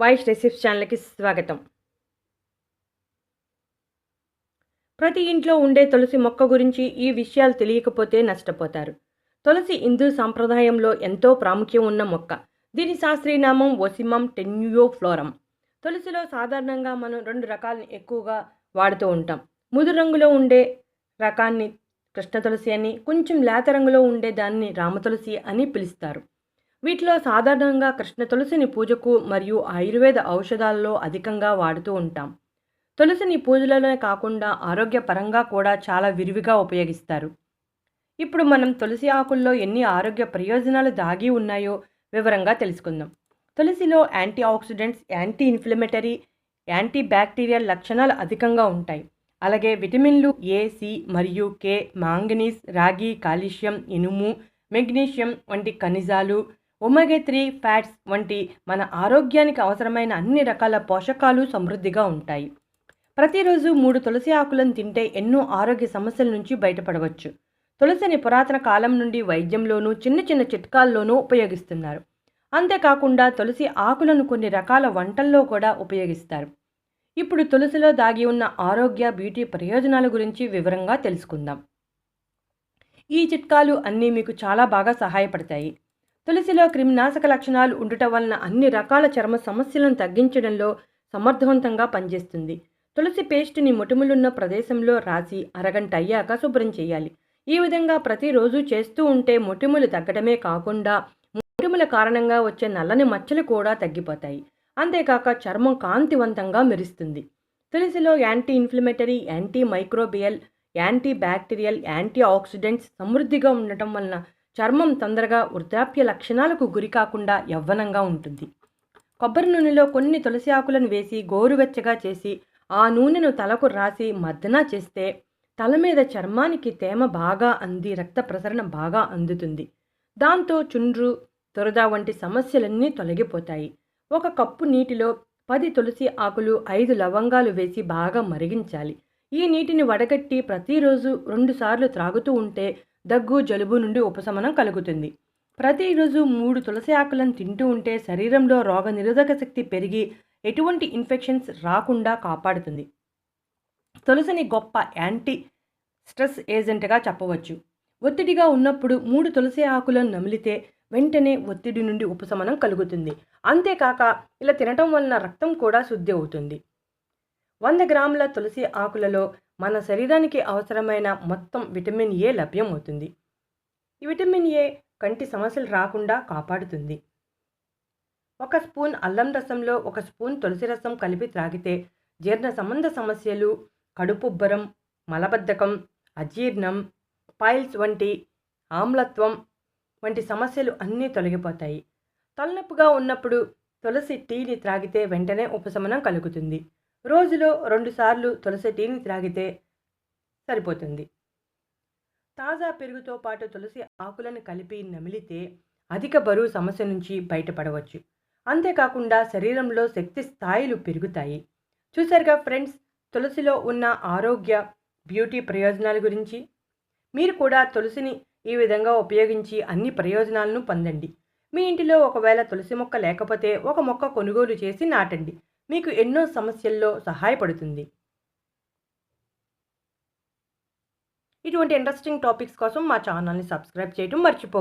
Voice recipes ఛానల్కి స్వాగతం. ప్రతి ఇంట్లో ఉండే తులసి మొక్క గురించి ఈ విషయాలు తెలియకపోతే నష్టపోతారు. తులసి హిందూ సాంప్రదాయంలో ఎంతో ప్రాముఖ్యం ఉన్న మొక్క. దీని శాస్త్రీయనామం ఒసిమం టెన్యూయోఫ్లోరం. తులసిలో సాధారణంగా మనం రెండు రకాలని ఎక్కువగా వాడుతూ ఉంటాం. ముదురు రంగులో ఉండే రకాన్ని కృష్ణ తులసి అని కొంచెం లేత రంగులో ఉండే దాన్ని రామతులసి అని పిలుస్తారు. వీటిలో సాధారణంగా కృష్ణ తులసిని పూజకు మరియు ఆయుర్వేద ఔషధాలలో అధికంగా వాడుతూ ఉంటాం. తులసిని పూజలలోనే కాకుండా ఆరోగ్యపరంగా కూడా చాలా విరివిగా ఉపయోగిస్తారు. ఇప్పుడు మనం తులసి ఆకుల్లో ఎన్ని ఆరోగ్య ప్రయోజనాలు దాగి ఉన్నాయో వివరంగా తెలుసుకుందాం. తులసిలో antioxidants anti inflammatory antibacterial లక్షణాలు అధికంగా ఉంటాయి. అలాగే విటమిన్లు ఏ సి మరియు కే మాంగనీస్ రాగి కాల్షియం ఇనుము మెగ్నీషియం వంటి ఖనిజాలు ఒమెగా త్రీ ఫ్యాట్స్ వంటి మన ఆరోగ్యానికి అవసరమైన అన్ని రకాల పోషకాలు సమృద్ధిగా ఉంటాయి. ప్రతిరోజు మూడు తులసి ఆకులను తింటే ఎన్నో ఆరోగ్య సమస్యల నుంచి బయటపడవచ్చు. తులసిని పురాతన కాలం నుండి వైద్యంలోనూ చిన్న చిన్న చిట్కాల్లోనూ ఉపయోగిస్తున్నారు. అంతేకాకుండా తులసి ఆకులను కొన్ని రకాల వంటల్లో కూడా ఉపయోగిస్తారు. ఇప్పుడు తులసిలో దాగి ఉన్న ఆరోగ్య బ్యూటీ ప్రయోజనాల గురించి వివరంగా తెలుసుకుందాం. ఈ చిట్కాలు అన్నీ మీకు చాలా బాగా సహాయపడతాయి. తులసిలో క్రిమినాశక లక్షణాలు ఉండటం వలన అన్ని రకాల చర్మ సమస్యలను తగ్గించడంలో సమర్థవంతంగా పనిచేస్తుంది. తులసి పేస్ట్ని మొటిములున్న ప్రదేశంలో రాసి అరగంట అయ్యాక శుభ్రం చేయాలి. ఈ విధంగా ప్రతిరోజు చేస్తూ ఉంటే మొటిములు తగ్గడమే కాకుండా మొటిముల కారణంగా వచ్చే నల్లని మచ్చలు కూడా తగ్గిపోతాయి. అంతేకాక చర్మం కాంతివంతంగా మెరుస్తుంది. తులసిలో anti inflammatory antimicrobial antibacterial antioxidants సమృద్ధిగా ఉండటం వలన చర్మం తొందరగా వృద్ధాప్య లక్షణాలకు గురి కాకుండా యవ్వనంగా ఉంటుంది. కొబ్బరి నూనెలో కొన్ని తులసి ఆకులను వేసి గోరువెచ్చగా చేసి ఆ నూనెను తలకు రాసి మర్దన చేస్తే తల మీద చర్మానికి తేమ బాగా అంది రక్త ప్రసరణ బాగా అందుతుంది. దాంతో చుండ్రు దురద వంటి సమస్యలన్నీ తొలగిపోతాయి. ఒక కప్పు నీటిలో పది తులసి ఆకులు ఐదు లవంగాలు వేసి బాగా మరిగించాలి. ఈ నీటిని వడగట్టి ప్రతిరోజు రెండుసార్లు త్రాగుతూ ఉంటే దగ్గు జలుబు నుండి ఉపశమనం కలుగుతుంది. ప్రతిరోజు మూడు తులసి ఆకులను తింటూ ఉంటే శరీరంలో రోగ నిరోధక శక్తి పెరిగి ఎటువంటి ఇన్ఫెక్షన్స్ రాకుండా కాపాడుతుంది. తులసిని గొప్ప యాంటీ స్ట్రెస్ ఏజెంట్గా చెప్పవచ్చు. ఒత్తిడిగా ఉన్నప్పుడు మూడు తులసి ఆకులను నమిలితే వెంటనే ఒత్తిడి నుండి ఉపశమనం కలుగుతుంది. అంతేకాక ఇలా తినటం వలన రక్తం కూడా శుద్ధి అవుతుంది. వంద గ్రాముల తులసి ఆకులలో మన శరీరానికి అవసరమైన మొత్తం విటమిన్ ఏ లభ్యం అవుతుంది ఈ విటమిన్ ఏ కంటి సమస్యలు రాకుండా కాపాడుతుంది. ఒక స్పూన్ అల్లం రసంలో ఒక స్పూన్ తులసి రసం కలిపి త్రాగితే జీర్ణ సంబంధ సమస్యలు కడుపుబ్బరం మలబద్ధకం అజీర్ణం పైల్స్ వంటి ఆమ్లత్వం వంటి సమస్యలు అన్నీ తొలగిపోతాయి. తలనొప్పిగా ఉన్నప్పుడు తులసి టీని త్రాగితే వెంటనే ఉపశమనం కలుగుతుంది. రోజులో రెండుసార్లు తులసి టీని త్రాగితే సరిపోతుంది. తాజా పెరుగుతో పాటు తులసి ఆకులను కలిపి నమిలితే అధిక బరువు సమస్య నుంచి బయటపడవచ్చు. అంతేకాకుండా శరీరంలో శక్తి స్థాయిలు పెరుగుతాయి. చూసారుగా ఫ్రెండ్స్ తులసిలో ఉన్న ఆరోగ్య బ్యూటీ ప్రయోజనాల గురించి? మీరు కూడా తులసిని ఈ విధంగా ఉపయోగించి అన్ని ప్రయోజనాలను పొందండి. మీ ఇంటిలో ఒకవేళ తులసి మొక్క లేకపోతే ఒక మొక్క కొనుగోలు చేసి నాటండి. మీకు ఎన్నో సమస్యల్లో సహాయపడుతుంది. ఇటువంటి ఇంట్రెస్టింగ్ టాపిక్స్ కోసం మా ఛానల్ని సబ్స్క్రైబ్ చేయడం మర్చిపోవద్దు.